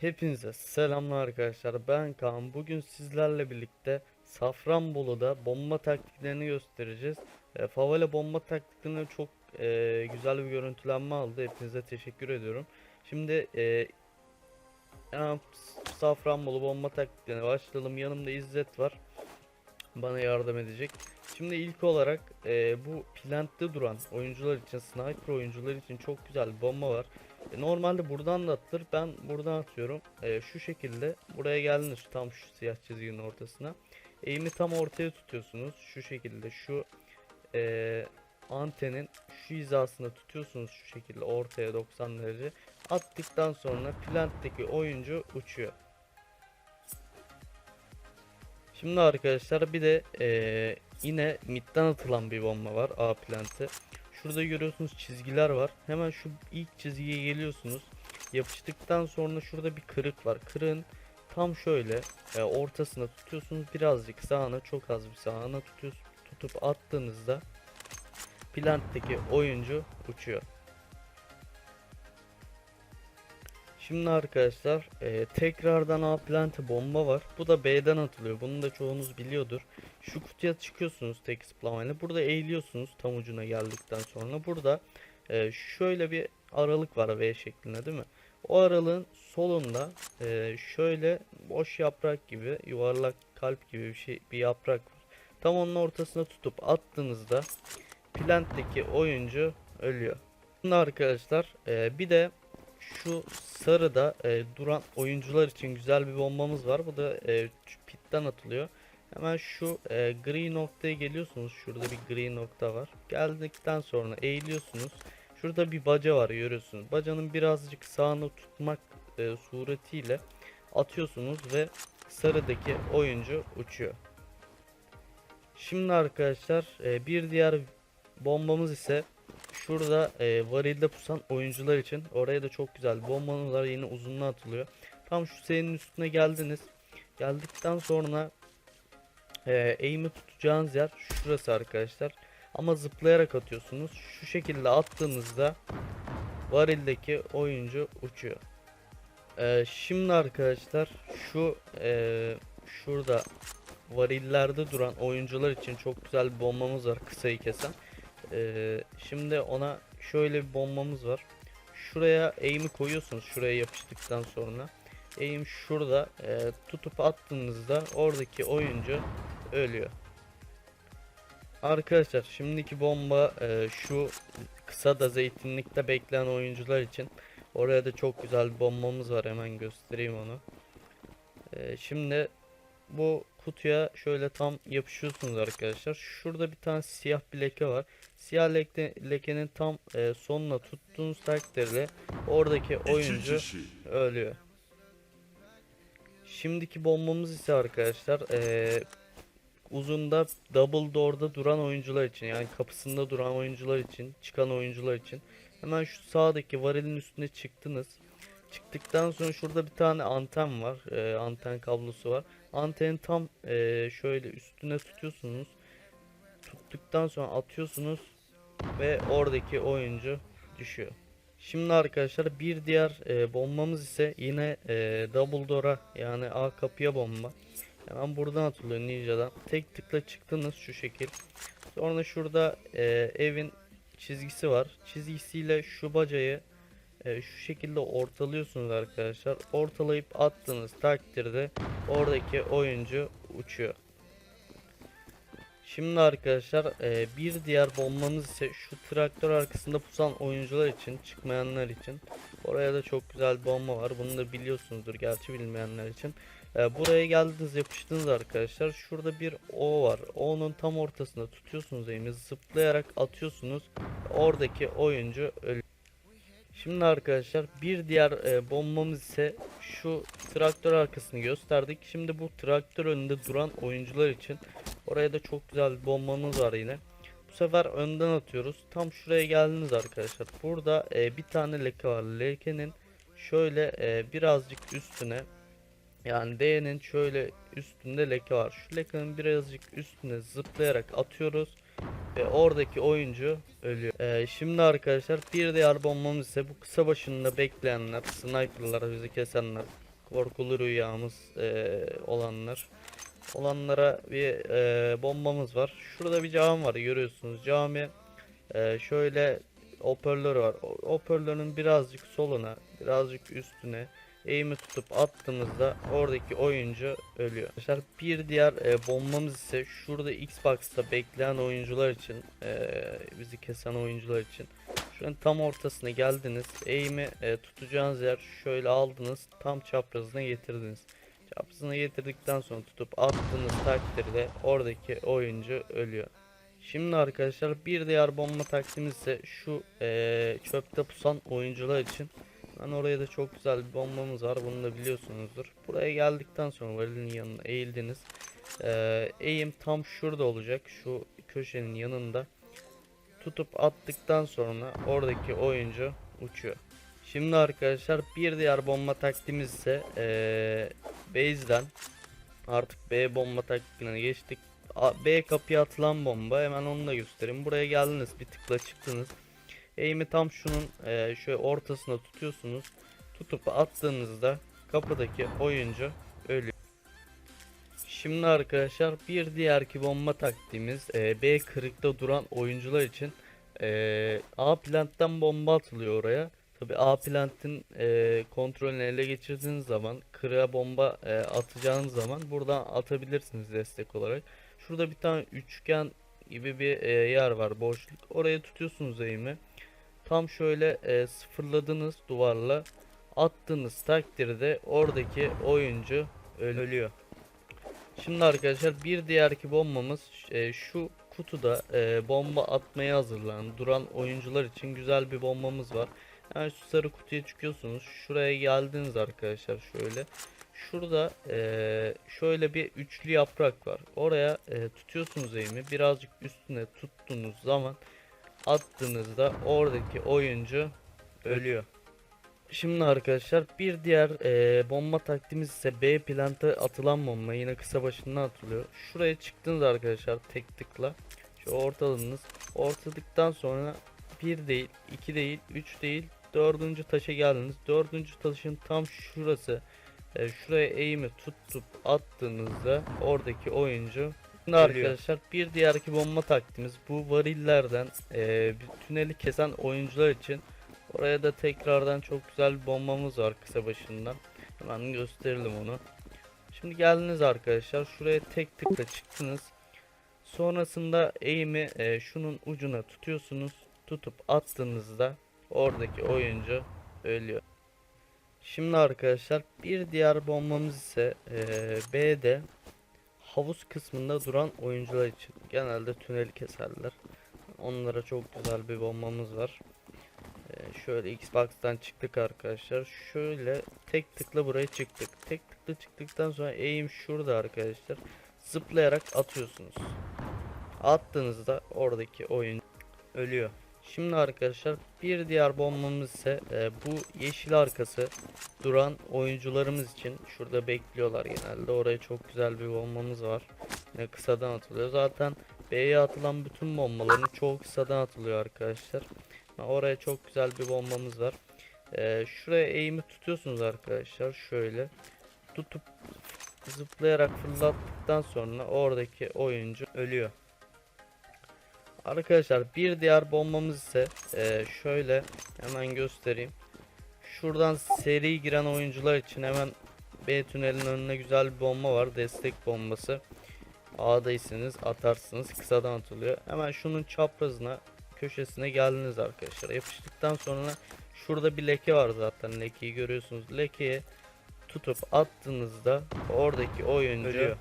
Hepinize selamlar arkadaşlar. Ben Kaan. Bugün sizlerle birlikte Safranbolu'da bomba taktiklerini göstereceğiz. E, Favela bomba taktiklerine çok e, güzel bir görüntülenme aldı. Hepinize teşekkür ediyorum. Şimdi e, Safranbolu bomba taktiklerine başlayalım. Yanımda İzzet var. Bana yardım edecek. Şimdi ilk olarak e, bu plantte duran oyuncular için, sniper oyuncular için çok güzel bir bomba var. E, Normalde buradan da atılır. Ben buradan atıyorum. E, şu şekilde buraya geldiniz tam şu siyah çizginin ortasına. Eğimi tam ortaya tutuyorsunuz. Şu şekilde şu e, antenin şu hizasında tutuyorsunuz şu şekilde ortaya 90 derece. Attıktan sonra plantteki oyuncu uçuyor. Şimdi arkadaşlar bir de e, yine midden atılan bir bomba var A plante. Şurada görüyorsunuz çizgiler var. Hemen şu ilk çizgiye geliyorsunuz. Yapıştıktan sonra şurada bir kırık var. Kırığın tam şöyle e, ortasına tutuyorsunuz. Birazcık sağına çok az bir sağına tutuyorsunuz. Tutup attığınızda plantteki oyuncu uçuyor. Şimdi arkadaşlar e, tekrardan A plante bomba var. Bu da B'den atılıyor. Bunu da çoğunuz biliyordur. Şu kutuya çıkıyorsunuz tek zıplamayla. Burada eğiliyorsunuz tam ucuna geldikten sonra. Burada e, şöyle bir aralık var V şeklinde değil mi? O aralığın solunda e, şöyle boş yaprak gibi yuvarlak kalp gibi bir şey bir yaprak var. Tam onun ortasına tutup attığınızda plantteki oyuncu ölüyor. Şimdi arkadaşlar e, bir de şu sarıda e, duran oyuncular için güzel bir bombamız var. Bu da e, pitten atılıyor. Hemen şu e, gri noktaya geliyorsunuz. Şurada bir gri nokta var. Geldikten sonra eğiliyorsunuz. Şurada bir baca var görüyorsunuz. Bacanın birazcık sağını tutmak e, suretiyle atıyorsunuz ve sarıdaki oyuncu uçuyor. Şimdi arkadaşlar e, bir diğer bombamız ise şurada e, varilde pusan oyuncular için oraya da çok güzel bombamız var yine uzunluğa atılıyor. Tam şu senin üstüne geldiniz. Geldikten sonra e, aim'i tutacağınız yer şurası arkadaşlar. Ama zıplayarak atıyorsunuz. Şu şekilde attığınızda varildeki oyuncu uçuyor. E, şimdi arkadaşlar şu e, şurada varillerde duran oyuncular için çok güzel bir bombamız var kısayı kesen. Ee, şimdi ona şöyle bir bombamız var. Şuraya aim'i koyuyorsunuz şuraya yapıştıktan sonra. Aim şurada e, tutup attığınızda oradaki oyuncu ölüyor. Arkadaşlar şimdiki bomba e, şu kısa da zeytinlikte bekleyen oyuncular için. Oraya da çok güzel bir bombamız var hemen göstereyim onu. E, şimdi bu kutuya şöyle tam yapışıyorsunuz arkadaşlar. Şurada bir tane siyah bir leke var. Siyah leke, lekenin tam e, sonuna tuttuğunuz takdirde oradaki oyuncu ölüyor. Şimdiki bombamız ise arkadaşlar e, uzunda double door'da duran oyuncular için yani kapısında duran oyuncular için çıkan oyuncular için hemen şu sağdaki varilin üstüne çıktınız. Çıktıktan sonra şurada bir tane anten var. e, anten kablosu var. Antenin tam e, şöyle üstüne tutuyorsunuz. Tuttuktan sonra atıyorsunuz ve oradaki oyuncu düşüyor. Şimdi arkadaşlar bir diğer e, bombamız ise yine e, double door'a yani A kapıya bomba. Hemen buradan atılıyor Ninja'dan. Tek tıkla çıktınız şu şekil. Sonra şurada e, evin çizgisi var. Çizgisiyle şu bacayı e, şu şekilde ortalıyorsunuz arkadaşlar. Ortalayıp attığınız takdirde oradaki oyuncu uçuyor. Şimdi arkadaşlar e, bir diğer bombamız ise şu traktör arkasında pusan oyuncular için çıkmayanlar için. Oraya da çok güzel bomba var. Bunu da biliyorsunuzdur gerçi bilmeyenler için. E, buraya geldiniz yapıştınız arkadaşlar. Şurada bir O var. O'nun tam ortasında tutuyorsunuz elimi zıplayarak atıyorsunuz. Oradaki oyuncu ölüyor. Şimdi arkadaşlar bir diğer e, bombamız ise şu traktör arkasını gösterdik. Şimdi bu traktör önünde duran oyuncular için oraya da çok güzel bir bombamız var yine. Bu sefer önden atıyoruz. Tam şuraya geldiniz arkadaşlar. Burada e, bir tane leke var. Lekenin şöyle e, birazcık üstüne yani D'nin şöyle üstünde leke var. Şu lekenin birazcık üstüne zıplayarak atıyoruz ve oradaki oyuncu ölüyor. Ee, şimdi arkadaşlar bir diğer bombamız ise bu kısa başında bekleyenler, sniperlar, bizi kesenler, korkulu rüyamız eee, olanlar olanlara bir eee, bombamız var. Şurada bir cami var görüyorsunuz. Cami eee, şöyle hoparlör var. O- Hoparlörün birazcık soluna, birazcık üstüne eğimi tutup attığımızda oradaki oyuncu ölüyor. Arkadaşlar bir diğer e, bombamız ise şurada Xbox'ta bekleyen oyuncular için e, bizi kesen oyuncular için şunun tam ortasına geldiniz eğimi e, tutacağınız yer şöyle aldınız tam çaprazına getirdiniz. Çaprazına getirdikten sonra tutup attığınız takdirde oradaki oyuncu ölüyor. Şimdi arkadaşlar bir diğer bomba taktiğimiz ise şu e, çöpte pusan oyuncular için ben oraya da çok güzel bir bombamız var. Bunu da biliyorsunuzdur. Buraya geldikten sonra varilin yanına eğildiniz. Ee, eğim tam şurada olacak. Şu köşenin yanında. Tutup attıktan sonra oradaki oyuncu uçuyor. Şimdi arkadaşlar bir diğer bomba taktiğimiz ise ee, base'den artık B bomba taktiğine geçtik. A- B kapıya atılan bomba hemen onu da göstereyim. Buraya geldiniz bir tıkla çıktınız. Eğimi tam şunun eee şöyle ortasına tutuyorsunuz. Tutup attığınızda kapıdaki oyuncu ölüyor. Şimdi arkadaşlar bir diğerki bomba taktiğimiz eee, B kırıkta duran oyuncular için eee, A plantten bomba atılıyor oraya. Tabi A plantin eee, kontrolünü ele geçirdiğiniz zaman kırığa bomba eee, atacağınız zaman buradan atabilirsiniz destek olarak. Şurada bir tane üçgen gibi bir eee, yer var boşluk. Oraya tutuyorsunuz eğimi. Tam şöyle e, sıfırladınız duvarla attığınız takdirde oradaki oyuncu ölüyor. Şimdi arkadaşlar bir diğerki bombamız e, şu kutuda e, bomba atmaya hazırlanan duran oyuncular için güzel bir bombamız var. Yani şu sarı kutuya çıkıyorsunuz. Şuraya geldiniz arkadaşlar şöyle. Şurada e, şöyle bir üçlü yaprak var. Oraya e, tutuyorsunuz eğimi. Birazcık üstüne tuttuğunuz zaman attığınızda oradaki oyuncu ölüyor. Şimdi arkadaşlar bir diğer e, bomba taktiğimiz ise B planta atılan bomba yine kısa başından atılıyor. Şuraya çıktınız arkadaşlar tek tıkla. Şu ortaladınız. Ortadıktan sonra bir değil, iki değil, üç değil, dördüncü taşa geldiniz. Dördüncü taşın tam şurası. E, şuraya eğimi tutup attığınızda oradaki oyuncu Şimdi arkadaşlar bir diğerki bomba taktiğimiz bu varillerden e, bir tüneli kesen oyuncular için oraya da tekrardan çok güzel bir bombamız var kısa başından. Hemen gösterelim onu. Şimdi geldiniz arkadaşlar şuraya tek tıkla çıktınız. Sonrasında eğimi e, şunun ucuna tutuyorsunuz. Tutup attığınızda oradaki oyuncu ölüyor. Şimdi arkadaşlar bir diğer bombamız ise e, B'de havuz kısmında duran oyuncular için genelde tünel keserler. Onlara çok güzel bir bombamız var. Ee, şöyle Xbox'tan çıktık arkadaşlar. Şöyle tek tıkla buraya çıktık. Tek tıkla çıktıktan sonra eğim şurada arkadaşlar. Zıplayarak atıyorsunuz. Attığınızda oradaki oyun ölüyor. Şimdi arkadaşlar bir diğer bombamız ise e, bu yeşil arkası duran oyuncularımız için şurada bekliyorlar genelde. Oraya çok güzel bir bombamız var. Yine kısadan atılıyor. Zaten B'ye atılan bütün bombaların çoğu kısadan atılıyor arkadaşlar. Oraya çok güzel bir bombamız var. E, şuraya eğimi tutuyorsunuz arkadaşlar. Şöyle tutup zıplayarak fırlattıktan sonra oradaki oyuncu ölüyor. Arkadaşlar bir diğer bombamız ise e, şöyle hemen göstereyim. Şuradan seri giren oyuncular için hemen B tünelin önüne güzel bir bomba var. Destek bombası. A'daysınız atarsınız. Kısadan atılıyor. Hemen şunun çaprazına köşesine geldiniz arkadaşlar. Yapıştıktan sonra şurada bir leke var zaten. Lekeyi görüyorsunuz. Lekeye tutup attığınızda oradaki oyuncu Ölüyor.